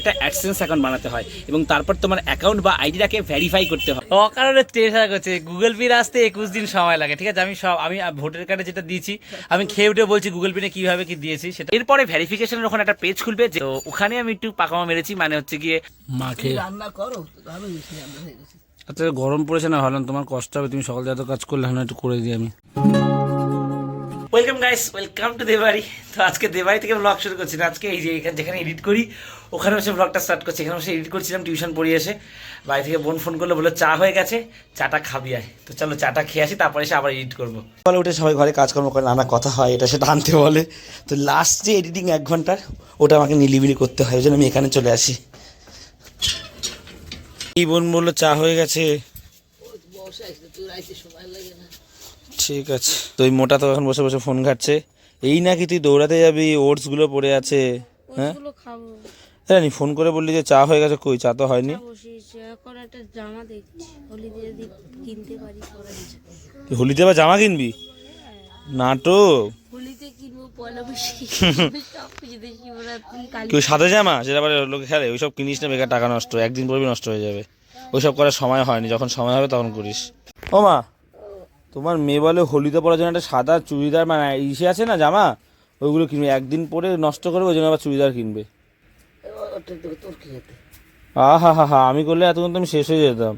একটা AdSense account বানাতে হয় এবং তারপর তোমার অ্যাকাউন্ট বা আইডিটাকে ভেরিফাই করতে হয়। অকারণে হাজার করছে গুগল পে আসতে একুশ দিন সময় লাগে। ঠিক আছে? আমি সব আমি ভোটার কার্ডে যেটা দিয়েছি আমি খেয়ে উঠে বলছি গুগল পে কীভাবে কি দিয়েছি সেটা এরপরে ভেরিফিকেশনের ওখানে একটা পেজ খুলবে যে ওখানে আমি একটু পাকামা মেরেছি মানে হচ্ছে গিয়ে মাখে রান্না করো আমি হয়ে আচ্ছা গরম পড়েছে না ভাবলাম তোমার কষ্ট হবে তুমি সকাল যত কাজ করলে এখন একটু করে দিই আমি। ওয়েলকাম গাইস ওয়েলকাম টু দেবাড়ি তো আজকে দেবাড়ি থেকে ব্লগ শুরু করছি না। আজকে এই যে এখানে যেখানে এডিট করি ওখানে বসে ব্লগটা স্টার্ট করছি। এখানে বসে এডিট করছিলাম টিউশন পড়িয়ে এসে। বাড়ি থেকে বোন ফোন করল বলল চা হয়ে গেছে চাটা খাবি আয়। তো চলো চাটা খেয়ে আসি তারপরে এসে আবার এডিট করব। সকালে উঠে সবাই ঘরে কাজকর্ম করে নানা কথা হয় এটা সেটা আনতে বলে। তো লাস্ট যে এডিটিং এক ঘণ্টার ওটা আমাকে নিলিবিলি করতে হয় ওই জন্য আমি এখানে চলে আসি। এই বোন বলল চা হয়ে গেছে। সময় লাগে না। ঠিক আছে। তো ওই মোটা তো এখন বসে বসে ফোন ঘাটছে। এই নাকি তুই দৌড়াতে যাবি? ওটসগুলো পড়ে আছে। হ্যাঁ? জানি ফোন করে বললি যে চা হয়ে গেছে কই? চা তো হয়নি। হোলিতে আবার জামা কিনবি? নাটক। শিবরাত্রি কালী কেউ সাদা জামা? যেটা আবার লোকে খেলে ওইসব কিনিস না বেকার টাকা নষ্ট। একদিন পরবি নষ্ট হয়ে যাবে। ওইসব করার সময় হয়নি। যখন সময় হবে তখন করিস। ও মা তোমার মেয়ে বলে হোলিতে পরার জন্য একটা সাদা চুড়িদার মানে ইসে আছে না জামা? ওইগুলো কিনবে। একদিন পরে নষ্ট করবে ওই জন্য আবার চুড়িদার কিনবে। আহা হা হা আমি করলে এতক্ষণ আমি শেষ হয়ে যেতাম।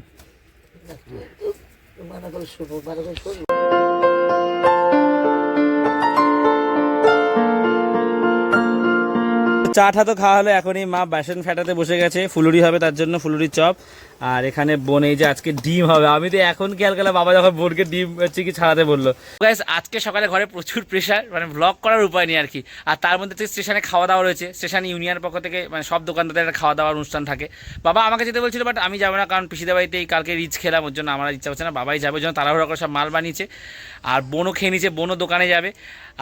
মানা করে শুভ মানা করে শুভ চা টা তো খাওয়া হলো এখনই। মা বেসন ফ্যাটাতে বসে গেছে। ফুলুরি হবে তার জন্য, ফুলুরির চপ। আর এখানে বোন এই যে আজকে ডিম হবে। আমি তো এখন খেয়াল করলাম, বাবা যখন বোনকে ডিম, হচ্ছে কি ছাড়াতে বলল। গাইস আজকে সকালে ঘরে প্রচুর প্রেশার মানে ব্লগ করার উপায় নেই আর কি আর তার মধ্যে থেকে স্টেশনে খাওয়া দাওয়া রয়েছে। স্টেশন ইউনিয়ন পক্ষ থেকে মানে সব দোকানদারদের একটা খাওয়া দাওয়ার অনুষ্ঠান থাকে। বাবা আমাকে যেতে বলছিল বাট আমি যাব না, কারণ পিসিদের বাড়িতেই কালকে রিচ খেলাম, ওর জন্য আমার ইচ্ছা হচ্ছে না। বাবাই যাবে ওই জন্য তাড়াহুড়া করে সব মাল বানিয়েছে। আর বোনও খেয়ে নিচ্ছে বোনও দোকানে যাবে।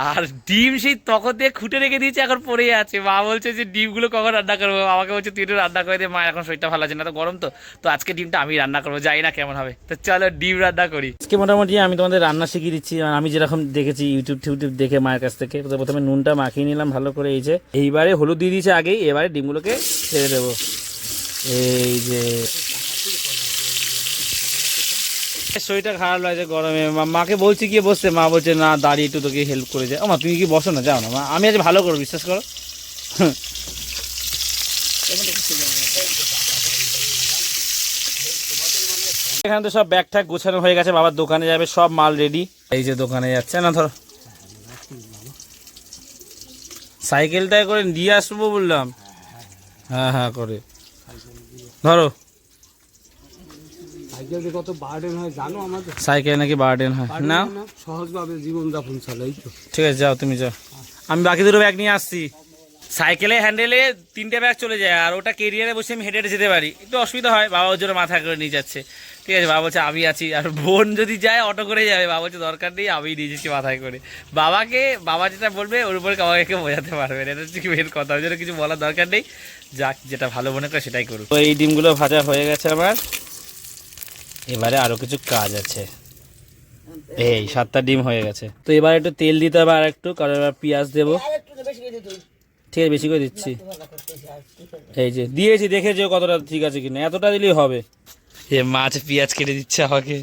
আর ডিম সেই তখন দিয়ে খুঁটে রেখে দিয়েছে, এখন পড়েই আছে। মা বলছে যে ডিমগুলো কখন রান্না করব? আমাকে বলছে, তুই রান্না করে দে, মা এখন শরীরটা ভালো আছে না, তো গরম তো। তো আজকে ডিমটা আমি রান্না করব জানি না কেমন হবে। তো চলো ডিম রান্না করি। আজকে মোটামুটি আমি তোমাদের রান্না শিখিয়ে দিচ্ছি আমি যেরকম দেখেছি ইউটিউব টিউটিউব দেখে মায়ের কাছ থেকে তো প্রথমে নুনটা মাখিয়ে নিলাম ভালো করে এই যে এইবারে হলুদ দিয়ে দিয়েছে আগেই এবারে ডিমগুলোকে ছেড়ে দেবো। এই যে শরীরটা খারাপ লাগছে গরমে মা- মাকে বলছি গিয়ে বসতে মা বলছে না দাঁড়িয়ে একটু তোকে হেল্প করে যায় ও মা তুমি কি বসো না? যাও না মা। আমি আজ ভালো করো বিশ্বাস করো। এখানে তো সব ব্যাগ ট্যাগ গোছানো হয়ে গেছে বাবার দোকানে যাবে সব মাল রেডি এই যে দোকানে যাচ্ছে না ধরো। সাইকেলটায় করে দিয়ে আসব বললাম। হ্যাঁ হ্যাঁ করে। ধরো। সাইকেল হয় নাকি বার্ডেন হয়? না সহজভাবে জীবনযাপন চালাই তো। ঠিক আছে যাও তুমি যাও। আমি বাকি দুটো ব্যাগ নিয়ে আসছি। সাইকেলে হ্যান্ডেলে তিনটে ব্যাগ চলে যায় আর ওটা কেরিয়ারে বসে আমি হেঁটে হেঁটে যেতে পারি। একটু অসুবিধা হয় বাবা ওর জন্য মাথা করে নিয়ে যাচ্ছে। ঠিক আছে, বাবা বলছে, আমি আছি। আর বোন যদি যায় অটো করে যাবে। বাবা বলছে, দরকার নেই আমি নিয়ে মাথায় করে। বাবাকে, বাবা যেটা বলবে, ওর উপরে কাউকে বোঝাতে পারবে এটা হচ্ছে মেন কথা। ওই জন্য কিছু বলার দরকার নেই। যাক, যেটা ভালো মনে করে সেটাই করুক। তো এই ডিমগুলো ভাজা হয়ে গেছে আমার। এবারে আরও কিছু কাজ আছে। এই সাতটা ডিম হয়ে গেছে। তো এবার একটু তেল দিতে হবে আর একটু, কারণ এবার পেঁয়াজ দেবো। ঠিক আছে, বেশি করে দিচ্ছি। এই যে, দিয়েছি, দেখেছি কতটা ঠিক আছে কিনা? এতটা দিলেই হবে। এ মাছ পেঁয়াজ কেটে দিচ্ছে আমাকে।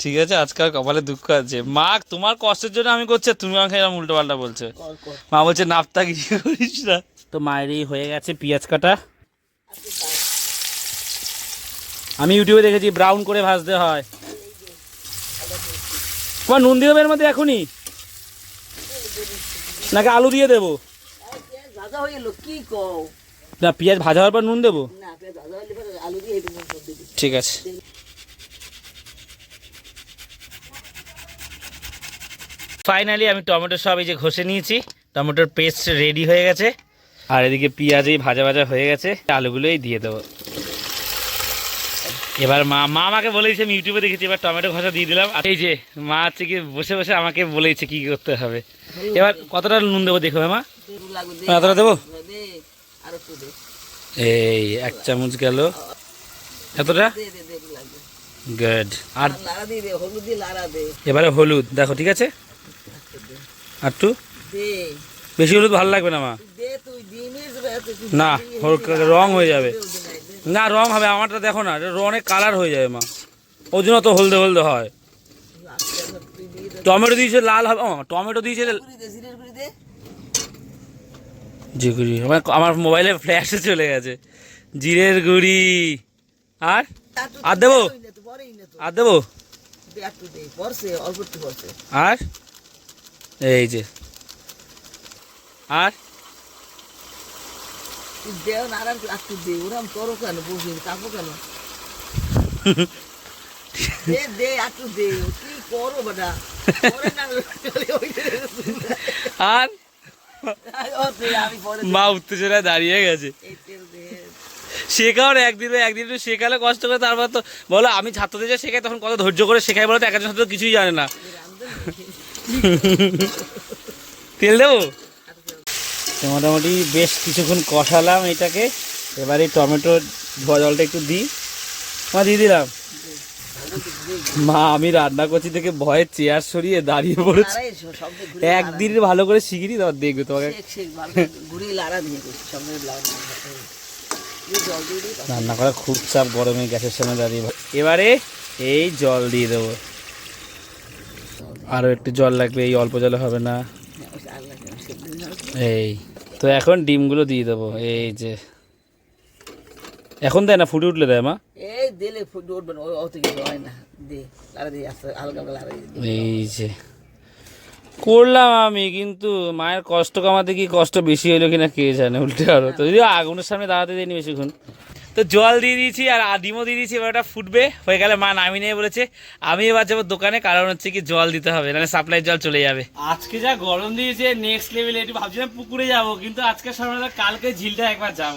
ঠিক আছে? আজকাল কপালে দুঃখ আছে। মা তোমার কষ্টের জন্য আমি করছি তুমি আমাকে এরকম উল্টো পাল্টা বলছে। কর কর। মা বলছে নাপতা কিছু করিস না? তো মায়েরই হয়ে গেছে পেঁয়াজ কাটা। আমি ইউটিউবে দেখেছি ব্রাউন করে ভাজতে হয়। তোমার নুন দিয়ে দেবে এর মধ্যে এখনই? নাকি আলু দিয়ে দেবো? দাদা হয়ে কি কও? না পেঁয়াজ ভাজা হওয়ার পর নুন দেবো? ঠিক আছে। ফাইনালি আমি টমেটো সব এই যে ঘষে নিয়েছি। টমেটোর পেস্ট রেডি হয়ে গেছে। আর এদিকে পেঁয়াজ এই ভাজা ভাজা হয়ে গেছে। আলুগুলোই দিয়ে দেবো। এবার মা মা আমাকে বলেছে আমি ইউটিউবে দেখেছি এবার টমেটো ঘষা দিয়ে দিলাম। আর এই যে মা হচ্ছে কি বসে বসে আমাকে বলেছে কি করতে হবে। এবার কতটা নুন দেবো দেখো মা? এতটা দেবো? এই এক চামচ গেল। এতটা? গুড আর এবারে হলুদ দেখো ঠিক আছে? আর টু বেশি হলুদ ভালো লাগবে না মা। না রং হয়ে যাবে। না রং হবে আমারটা দেখো না অনেক কালার হয়ে যাবে মা। ওই জন্য তো হলদে হলদে হয়। টমেটো দিয়েছে লাল হবে টমেটো দিয়েছে যে গুড়ি আমার আমার মোবাইলে ফ্ল্যাশে চলে গেছে। জিরের গুড়ি। আর? আর দেবো? আর দেবো? আর? এই যে। আর? আর? মা উত্তেজনায় দাঁড়িয়ে গেছে। শেখাও একদিন একদিন একটু শেখালে কষ্ট করে, তারপর তো বলো, আমি ছাত্রদের যে শেখাই, তখন কত ধৈর্য করে শেখাই বলো তো একজন ছাত্র কিছুই জানে না। তেল দেবো? মোটামুটি বেশ কিছুক্ষণ কষালাম এটাকে, এবারে টমেটোর ধোয়া জলটা একটু দিই। মা দিয়ে দিলাম। মা আমি রান্না করছি থেকে ভয়ে চেয়ার সরিয়ে দাঁড়িয়ে পড়েছি। একদিন ভালো করে শিখিনি তারপর দেখবে তোমাকে। রান্না করা খুব চাপ গরমে গ্যাসের সামনে দাঁড়িয়ে এবারে এই জল দিয়ে দেবো। আরও একটু জল লাগবে এই অল্প জলে হবে না। এই তো এখন ডিমগুলো দিয়ে দেবো এই যে। এখন দেয় না ফুটে উঠলে দেয় মা? দিলে উঠবে না, ওই অত কিছু হয় না। দে লাড়া দিয়ে আস্তে হালকা হালকা লাড়া দিয়ে এই যে করলাম আমি কিন্তু মায়ের কষ্ট কামাতে কি কষ্ট বেশি হলো কিনা কে জানে উল্টে আরও তো। যদি আগুনের সামনে দাঁড়াতে দিইনি বেশিক্ষণ। তো জল দিয়ে দিয়েছি আর আ- ডিমও দিয়ে দিয়েছি এবার ওটা ফুটবে। হয়ে গেলে মা নামিয়ে নিয়ে বলেছে আমি এবার যাব দোকানে কারণ হচ্ছে কি জল দিতে হবে মানে সাপ্লাই জল চলে যাবে। আজকে যা গরম দিয়েছে নেক্সট লেভেলে একটু ভাবছিলাম পুকুরে যাব কিন্তু আজকে সময় কালকে ঝিলটা একবার যাব।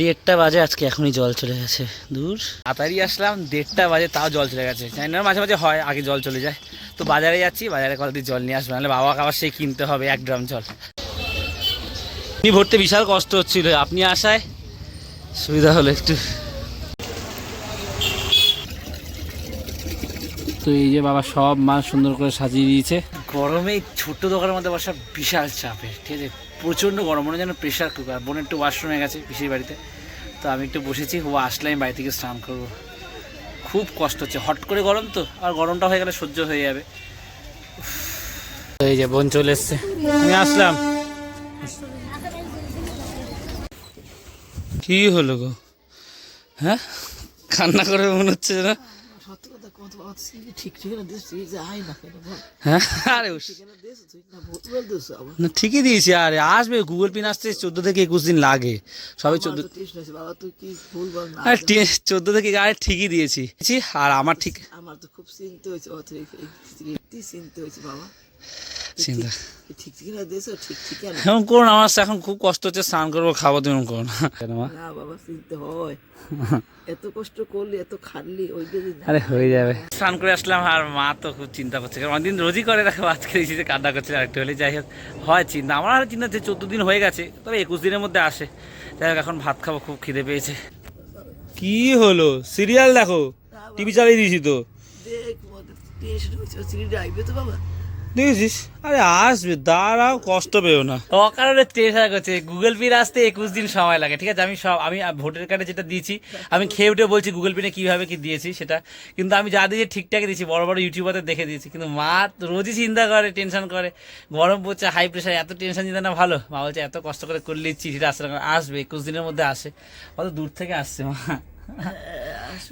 দেড়টা বাজে আজকে এখনই জল চলে গেছে। দূর। তাড়াতাড়ি আসলাম দেড়টা বাজে তাও জল চলে গেছে। জানি না মাঝে মাঝে হয় আগে জল চলে যায়। তো বাজারে যাচ্ছি বাজারে কতদিন জল নিয়ে আসব নাহলে বাবাকে আবার সেই কিনতে হবে এক ড্রাম জল। আপনি ভরতে বিশাল কষ্ট হচ্ছিল আপনি আসায় সুবিধা হলো একটু। তো এই যে বাবা সব মাল সুন্দর করে সাজিয়ে দিয়েছে। গরমে ছোট্ট দোকানের মধ্যে বসা বিশাল চাপের ঠিক আছে? প্রচণ্ড গরম, মনে যেন প্রেশার কুকার বোন একটু ওয়াশরুমে গেছে পিসির বাড়িতে। তো আমি একটু বসেছি, ও আসলে আমি বাড়ি থেকে স্নান করব। খুব কষ্ট হচ্ছে হট করে গরম তো, আর গরমটা হয়ে গেলে সহ্য হয়ে যাবে। এই যে বোন চলে এসছে। আমি আসলাম। কি হলো গো? হ্যাঁ? কান্না করে মনে হচ্ছে না হ্যাঁ? না ঠিকই দিয়েছি আরে আসবে গুগল পিন আসতে চোদ্দ থেকে একুশ দিন লাগে। সবে চোদ্দ চোদ্দ থেকে আরে ঠিকই দিয়েছি। আর আমার ঠিক আমার তো খুব চিনতে হয়েছে চিনতে হয়েছে বাবা। চিন্তা। এমন করো না আমার এখন খুব কষ্ট হচ্ছে স্নান করব খাব তুমি করো না? না বাবা চিনতে হয়। এত কষ্ট করলি এত খাটলি ওই আরে হয়ে যাবে। স্নান করে আসলাম আর মা তো খুব চিন্তা করছে। কারণ অনেকদিন রোজই করে দেখো আজকে দেখছি যে কান্না করছে আরেকটু হলে যাই হোক। হয় চিন্তা আমার আর চিন্তা হচ্ছে চোদ্দ দিন হয়ে গেছে তবে একুশ দিনের মধ্যে আসে। যাই হোক এখন ভাত খাব খুব খিদে পেয়েছে। কি হলো? সিরিয়াল দেখো। টিভি চালিয়ে দিয়েছি তো। দেখ টেস্ট চিনিটা আইবে তো বাবা? দেখেছিস? আরে আসবে দাঁড়াও কষ্ট পেও না। অকারণে চেষ্টা করছে। গুগল পিন আসতে একুশ দিন সময় লাগে ঠিক আছে? আমি সব আমি ভোটার কার্ডে যেটা দিয়েছি আমি খেয়ে উঠে বলছি গুগল পিনে কীভাবে কি দিয়েছি সেটা। কিন্তু আমি যা দিয়েছি ঠিকঠাক দিয়েছি বড় বড় ইউটিউবারদের দেখে দিয়েছি। কিন্তু মা রোজই চিন্তা করে টেনশন করে। গরম পড়ছে হাই প্রেশার এত টেনশন চিন্তা না ভালো। মা বলছে এত কষ্ট করে করে নিচ্ছি সেটা আসলে আসবে একুশ দিনের মধ্যে আসে। অত দূর থেকে আসছে মা?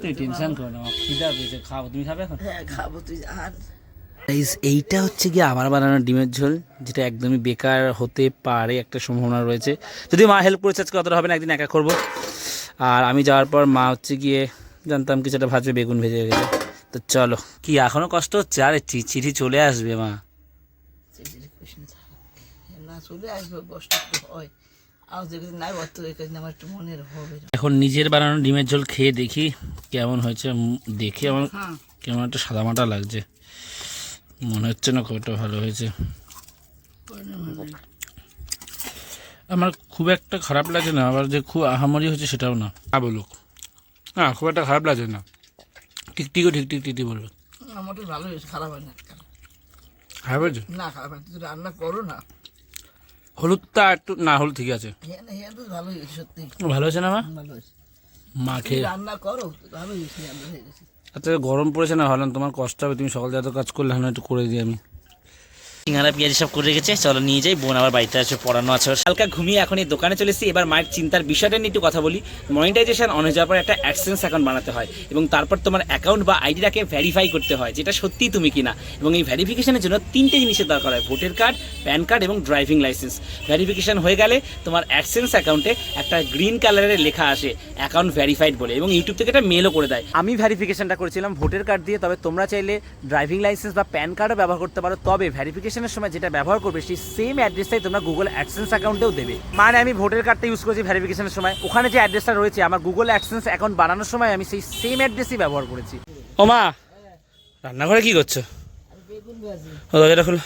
তুই টেনশন করো না খিদা পেয়েছে খাব। তুমি খাবে এখন? হ্যাঁ খাব তুই আর গাইস এইটা হচ্ছে কি আমার বানানো ডিমের ঝোল যেটা একদমই বেকার হতে পারে একটা সম্ভাবনা রয়েছে। যদি মা হেল্প করেছে আজকে অতটা হবে না একদিন একা করব। আর আমি যাওয়ার পর মা হচ্ছে গিয়ে জানতাম কিছু একটা ভাজবে বেগুন ভেজে গেছে তো চলো কি এখনও কষ্ট হচ্ছে? আরে চিঠি চলে আসবে মা। চিঠি কৃষ্ণ থাক। না চলে আসবে কষ্ট একটু হয়। আর যে কিছু নাই বর্ত এখানে নিজের বানানো ডিমের ঝোল খেয়ে দেখি কেমন হয়েছে। দেখে আমার হ্যাঁ। কেমন একটা সাদা সাদামাটা লাগছে। মনে হচ্ছে না খুব একটা ভালো হয়েছে। আমার খুব একটা খারাপ লাগে না আবার যে খুব আহামরি হয়েছে সেটাও না। হ্যাঁ বলুক। হ্যাঁ খুব একটা খারাপ লাগছে না। ঠিক ঠিকও ঠিক ঠিক বলল আমার তো ভালো হয়েছে খারাপ হয় না খারাপ হয়েছে? না খারাপ হয় তুমি রান্না করো না। হলুদটা একটু না হলুদ ঠিক আছে। হ্যাঁ না হ্যাঁ তো ভালো হয়েছে সত্যি। ভালো হয়েছে না মা? ভালো হয়েছে। মা খেয়ে রান্না করো ভালো হয়েছে রান্না হয়ে গেছে। আচ্ছা গরম পড়েছে না? ভাবলাম তোমার কষ্ট হবে, তুমি সকাল যত কাজ করলে এখন একটু করে দিই আমি। সিঙ্গারা, পেঁয়াজি সব করে রেখেছে। চলো নিয়ে যাই, বোন আবার বাড়িতে আছে, পড়ানো আছে। হালকা ঘুমিয়ে এখন এই দোকানে চলে এসেছি। এবার মায়ের চিন্তার বিষয়টা নিয়ে একটু কথা বলি। মনিটাইজেশন অন হয়ে যাওয়ার পর একটা অ্যাডসেন্স অ্যাকাউন্ট বানাতে হয় এবং তারপর তোমার অ্যাকাউন্ট বা আইডিটাকে ভেরিফাই করতে হয়, যেটা সত্যিই তুমি কিনা। এবং এই ভেরিফিকেশনের জন্য তিনটে জিনিসের দরকার হয়, ভোটার কার্ড প্যান কার্ড এবং ড্রাইভিং লাইসেন্স ভেরিফিকেশন হয়ে গেলে তোমার অ্যাডসেন্স অ্যাকাউন্টে একটা গ্রিন কালারের লেখা আসে অ্যাকাউন্ট ভেরিফাইড বলে এবং ইউটিউব থেকে একটা মেলও করে দেয়। আমি ভেরিফিকেশনটা করেছিলাম ভোটার কার্ড দিয়ে, তবে তোমরা চাইলে ড্রাইভিং লাইসেন্স বা প্যান কার্ডও ব্যবহার করতে পারো, তবে ভেরিফিকেশনের সময় যেটা ব্যবহার করবে সেই সেম অ্যাড্রেসটাই তোমরা গুগল অ্যাডসেন্স অ্যাকাউন্টেও দেবে। মানে আমি ভোটার কার্ডটা ইউজ করেছি ভেরিফিকেশনের সময়। ওখানে যে অ্যাড্রেসটা রয়েছে আমার গুগল অ্যাডসেন্স অ্যাকাউন্ট বানানোর সময় আমি সেই সেম অ্যাড্রেসই ব্যবহার করেছি। ও মা রান্নাঘরে কি করছ? ও দরজাটা খোলো।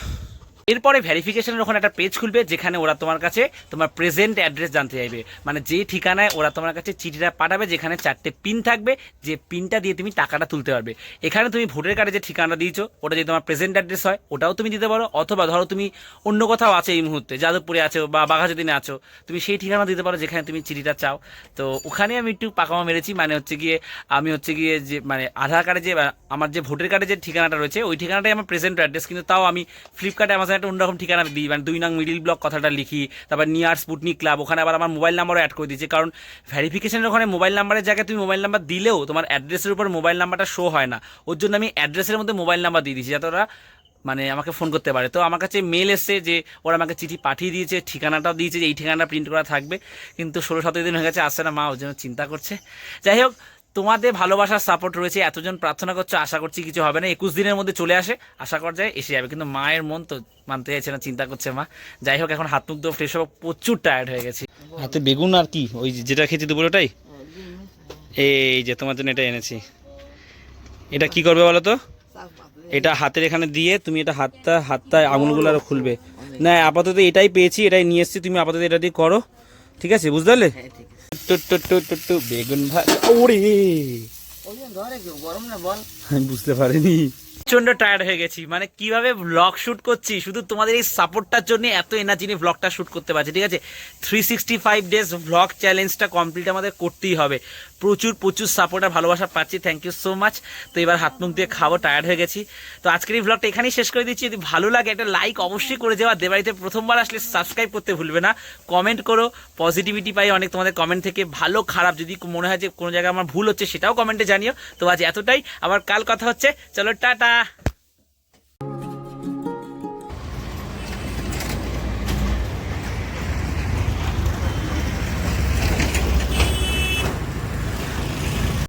এরপরে ভেরিফিকেশনের ওখানে একটা পেজ খুলবে, যেখানে ওরা তোমার কাছে তোমার প্রেজেন্ট অ্যাড্রেস জানতে চাইবে। মানে যে ঠিকানায় ওরা তোমার কাছে চিঠিটা পাঠাবে, যেখানে চারটে পিন থাকবে, যে পিনটা দিয়ে তুমি টাকাটা তুলতে পারবে। এখানে তুমি ভোটের কার্ডে যে ঠিকানা দিয়েছ, ওটা যদি তোমার প্রেজেন্ট অ্যাড্রেস হয়, ওটাও তুমি দিতে পারো, অথবা ধরো তুমি অন্য কোথাও আছে এই মুহূর্তে, যাদবপুরে আছো বা বাঘাযতীনে আছো, তুমি সেই ঠিকানা দিতে পারো যেখানে তুমি চিঠিটা চাও। তো ওখানে আমি একটু পাকামা মেরেছি মানে হচ্ছে গিয়ে আমি হচ্ছে গিয়ে যে মানে আধার কার্ডে যে আমার যে ভোটের কার্ডে যে ঠিকানাটা রয়েছে, ওই ঠিকানাটাই আমার প্রেজেন্ট অ্যাড্রেস কিন্তু তাও আমি ফ্লিপকার্ট অ্যামাজনে একটা অন্যরকম ঠিকানা দিই মানে দুই নং মিডিল ব্লক কথাটা লিখি, তারপর নিয়ার স্পুটনিক ক্লাব ওখানে আবার আমার মোবাইল নাম্বারও অ্যাড করে দিয়েছি। কারণ ভেরিফিকেশনের ওখানে মোবাইল নাম্বারের জায়গায় তুমি মোবাইল নাম্বার দিলেও তোমার অ্যাড্রেসের উপর মোবাইল নাম্বারটা শো হয় না। ওর জন্য আমি অ্যাড্রেসের মধ্যে মোবাইল নাম্বার দিয়ে দিয়েছি, যাতে ওরা মানে আমাকে ফোন করতে পারে। তো আমার কাছে মেল এসছে যে, ওরা আমাকে চিঠি পাঠিয়ে দিয়েছে, ঠিকানাটাও দিয়েছে যে এই ঠিকানাটা প্রিন্ট করা থাকবে। কিন্তু ষোলো সতেরো দিন হয়ে গেছে, আসছে না, মা ওর জন্য চিন্তা করছে। যাই হোক তোমাদের ভালোবাসার সাপোর্ট রয়েছে এতজন প্রার্থনা করছ আশা করছি কিছু হবে না। একুশ দিনের মধ্যে চলে আসে আশা করা যায় এসে যাবে। কিন্তু মায়ের মন তো মানতে চাইছে না চিন্তা করছে মা। যাই হোক এখন হাত মুখ ধোয়া ফ্রেশ হব প্রচুর টায়ার্ড হয়ে গেছি। হাতে বেগুন আর কি? ওই যেটা খেয়েছি দুপুর ওটাই এই যে তোমার জন্য এটা এনেছি। এটা কি করবে বলো তো? এটা হাতের এখানে দিয়ে তুমি এটা হাতটা হাতটা আঙুলগুলো আরও খুলবে। না আপাতত এটাই পেয়েছি এটাই নিয়ে এসেছি তুমি আপাতত এটা দিয়ে করো। ঠিক আছে বুঝতে পারলে? ঠিক আছে টু টু টু টু টু বেগুন ভাই ওরে। ওই জন্য ধরে কেউ গরম না বল? আমি বুঝতে পারিনি। প্রচণ্ড টায়ার্ড হয়ে গেছি। মানে কীভাবে ব্লগ শুট করছি? শুধু তোমাদের এই সাপোর্টটার জন্য এত এনার্জি নিয়ে ব্লগটা শুট করতে পারছি ঠিক আছে? Three sixty five days vlog চ্যালেঞ্জটা কমপ্লিট আমাদের করতেই হবে। প্রচুর প্রচুর সাপোর্ট আর ভালোবাসা পাচ্ছি থ্যাংক ইউ সো মাচ তো এবার হাত মুখ দিয়ে খাব টায়ার্ড হয়ে গেছি। তো আজকের এই ব্লগটা এখানেই শেষ করে দিচ্ছি। যদি ভালো লাগে একটা লাইক অবশ্যই করে দেওয়া। দেবাড়িতে প্রথমবার আসলে সাবস্ক্রাইব করতে ভুলবে না। কমেন্ট করো পজিটিভিটি পাই অনেক তোমাদের কমেন্ট থেকে। ভালো, খারাপ, যদি মনে হয় যে কোনো জায়গায় আমার ভুল হচ্ছে, সেটাও কমেন্টে জানিও। তো আজ এতটাই। আবার কাল কথা হচ্ছে। চলো, টাটা!